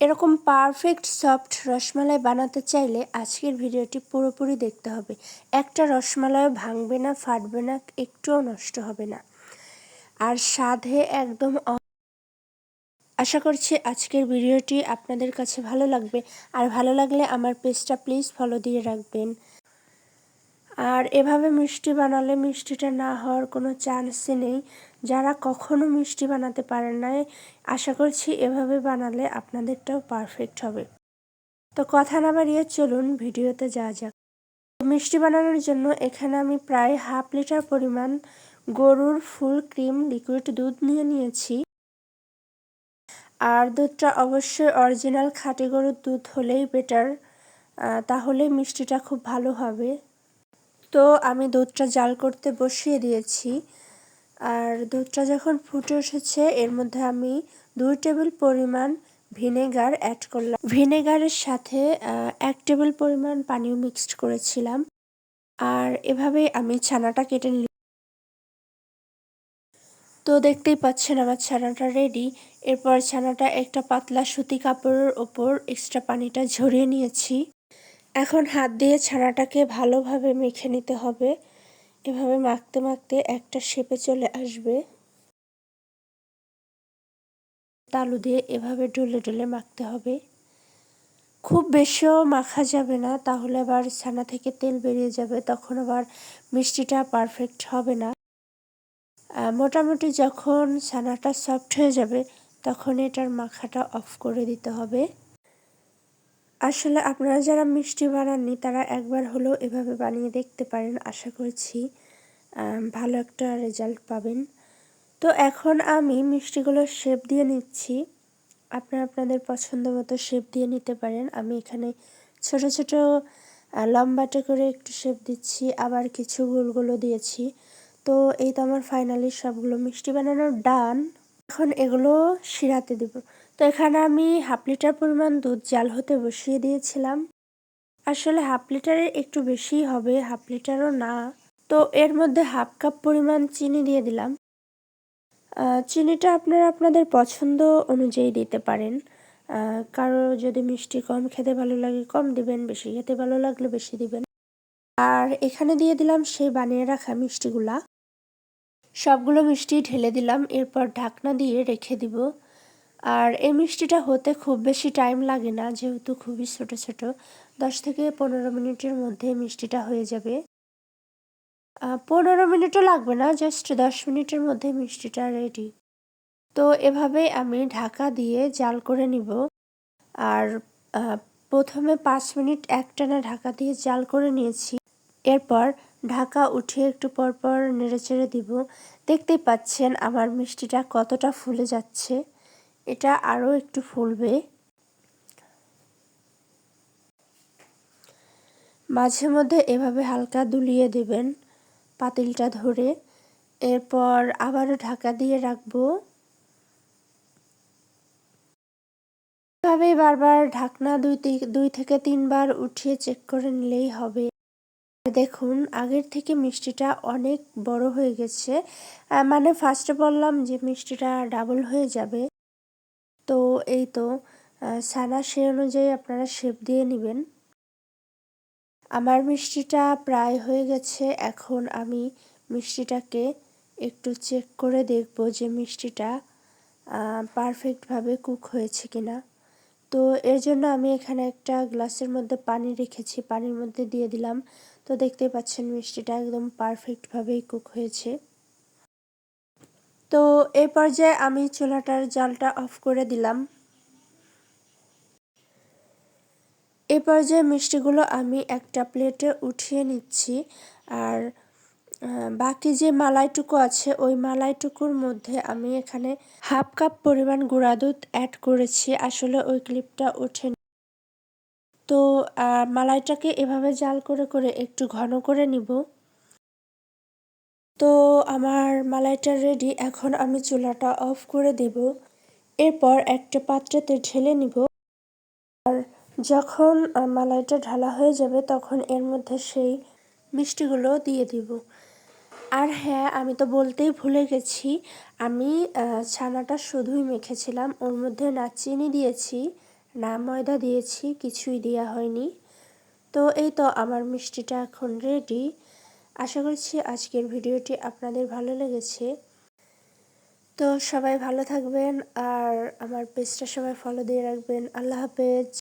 এরকম perfect soft rasmalai বানাতে চাইলে আজকের ভিডিওটি পুরোপুরি দেখতে হবে। একটা রসমালাইও ভাঙবে না, ফাটবে না, একটুও নষ্ট হবে না। আর স্বাদে একদম আশা করছি আজকের ভিডিওটি আপনাদের কাছে ভালো লাগবে। আর ভালো লাগলে আমার পেজটা প্লিজ ফলো দিয়ে রাখবেন। আর এভাবে মিষ্টি বানালে মিষ্টিটা না হওয়ার কোনো চান্সই নেই। যারা কখনো মিষ্টি বানাতে পারেন নাই, আশা করছি এভাবে বানালে আপনাদেরটাও পারফেক্ট হবে। তো কথা না বাড়িয়ে চলুন ভিডিওতে যাওয়া যাক। মিষ্টি বানানোর জন্য এখানে আমি প্রায় হাফ লিটার পরিমাণ গরুর ফুল ক্রিম লিকুইড দুধ নিয়ে নিয়েছি। আর দুধটা অবশ্যই অরিজিনাল খাঁটি গরুর দুধ হলেই বেটার তাহলে মিষ্টিটা খুব ভালো হবে। তো আমি দুধটা জাল করতে বসিয়ে দিয়েছি। আর দুধটা যখন ফুটে উঠেছে, এর মধ্যে আমি দুই টেবিল পরিমাণ ভিনেগার অ্যাড করলাম। ভিনেগারের সাথে এক টেবিল পরিমাণ পানিও মিক্সড করেছিলাম। আর এভাবে আমি ছানাটা কেটে নিলাম। তো দেখতেই পাচ্ছেন আমার ছানাটা রেডি এরপর ছানাটা একটা পাতলা সুতি কাপড়ের ওপর এক্সট্রা পানিটা ঝরিয়ে নিয়েছি। এখন হাত দিয়ে ছানাটাকে ভালোভাবে মেখে নিতে হবে। এভাবে মাখতে মাখতে একটা শেপে চলে আসবে। তালু দিয়ে এভাবে ডলে ডলে মাখতে হবে। খুব বেশিও মাখা যাবে না, তাহলে আবার ছানা থেকে তেল বেরিয়ে যাবে, তখন আবার মিষ্টিটা পারফেক্ট হবে না। মোটামুটি যখন ছানাটা সফট হয়ে যাবে, তখন এটার মাখাটা অফ করে দিতে হবে। আসলে আপনারা যারা মিষ্টি বানাননি, তারা একবার হলেও এভাবে বানিয়ে দেখতে পারেন। আশা করছি ভালো একটা রেজাল্ট পাবেন। তো এখন আমি মিষ্টিগুলো শেপ দিয়ে নিচ্ছি। আপনারা আপনাদের পছন্দ মতো শেপ দিয়ে নিতে পারেন। আমি এখানে ছোট ছোট লম্বাটে করে একটু শেপ দিচ্ছি। আবার কিছু গোলগুলো দিয়েছি। তো এই তো আমার ফাইনালি সবগুলো মিষ্টি বানানোর ডান এখন এগুলো শিরাতে দেব। তো এখানে আমি হাফ লিটার পরিমাণ দুধ জাল হতে বসিয়ে দিয়েছিলাম। আসলে হাফ লিটারের একটু বেশি হবে, হাফ লিটারও না। তো এর মধ্যে হাফ কাপ পরিমাণ চিনি দিয়ে দিলাম। চিনিটা আপনারা আপনাদের পছন্দ অনুযায়ী দিতে পারেন। কারও যদি মিষ্টি কম খেতে ভালো লাগে, কম দিবেন, বেশি খেতে ভালো লাগলে বেশি দিবেন। আর এখানে দিয়ে দিলাম সেই বানিয়ে রাখা মিষ্টিগুলা। সবগুলো মিষ্টি ঢেলে দিলাম, এরপর ঢাকনা দিয়ে রেখে দিব। আর এই মিষ্টিটা হতে খুব বেশি টাইম লাগে না, যেহেতু খুবই ছোট ছোট। দশ থেকে পনেরো মিনিটের মধ্যে মিষ্টিটা হয়ে যাবে। পনেরো মিনিটও লাগবে না জাস্ট দশ মিনিটের মধ্যে মিষ্টিটা রেডি তো এভাবে আমি ঢাকা দিয়ে জাল করে নিব। আর প্রথমে পাঁচ মিনিট একটানা ঢাকা দিয়ে জাল করে নিয়েছি। এরপর ঢাকা উঠিয়ে একটু পরপর নেড়েচেড়ে দিব। দেখতেই পাচ্ছেন আমার মিষ্টিটা কতটা ফুলে যাচ্ছে। এটা আরও একটু ফুলবে। মাঝে মধ্যে এভাবে হালকা দুলিয়ে দেবেন পাতিলটা ধরে। এরপর আবারও ঢাকা দিয়ে রাখব। এভাবেই বারবার ঢাকনা দুই দুই থেকে তিনবার উঠিয়ে চেক করে নিলেই হবে। দেখুন, আগের থেকে মিষ্টিটা অনেক বড় হয়ে গেছে। মানে ফার্স্টে বললাম যে মিষ্টিটা ডাবল হয়ে যাবে। এই তো সানা সে অনুযায়ী আপনারা শেপ দিয়ে নেবেন। আমার মিষ্টিটা প্রায় হয়ে গেছে, এখন আমি মিষ্টিটাকে একটু চেক করে দেখব যে মিষ্টিটা পারফেক্টভাবে কুক হয়েছে কিনা। তো এর জন্য আমি এখানে একটা গ্লাসের মধ্যে পানি রেখেছি, পানির মধ্যে দিয়ে দিলাম। তো দেখতেই পাচ্ছেন মিষ্টিটা একদম পারফেক্টভাবেই কুক হয়েছে। তো এই পর্যায়ে আমি চুলাটার জালটা অফ করে দিলাম। এই পর্যায়ে মিষ্টিগুলো আমি একটা প্লেটে উঠিয়ে নিচ্ছি। আর বাকি যে মালাইটুকু আছে, ওই মালাইটুকুর মধ্যে আমি এখানে হাফ কাপ পরিমাণ গুঁড়া দুধ অ্যাড করেছি। আসলে ওই ক্লিপটা ওঠে তো মালাইটাকে এভাবে জাল করে করে একটু ঘন করে নিব। তো, আমার মালাইটা রেডি এখন আমি চুলাটা অফ করে দেব। এরপর একটা পাত্রতে ঢেলে নিব। যখন মালাইটা ঢালা হয়ে যাবে তখন এর মধ্যে সেই মিষ্টিগুলো দিয়ে দিব। আর হ্যাঁ আমি তো বলতেই ভুলে গেছি, আমি ছানাটা শুধুই মেখেছিলাম, ওর মধ্যে না চিনি দিয়েছি, না ময়দা দিয়েছি, কিছুই দেওয়া হয়নি। তো এই তো আমার মিষ্টিটা এখন রেডি আশা করছি আজকের ভিডিওটি আপনাদের ভালো লেগেছে। তো সবাই ভালো থাকবেন, আর আমার পেজটা সবাই ফলো দিয়ে রাখবেন। আল্লাহ হাফেজ।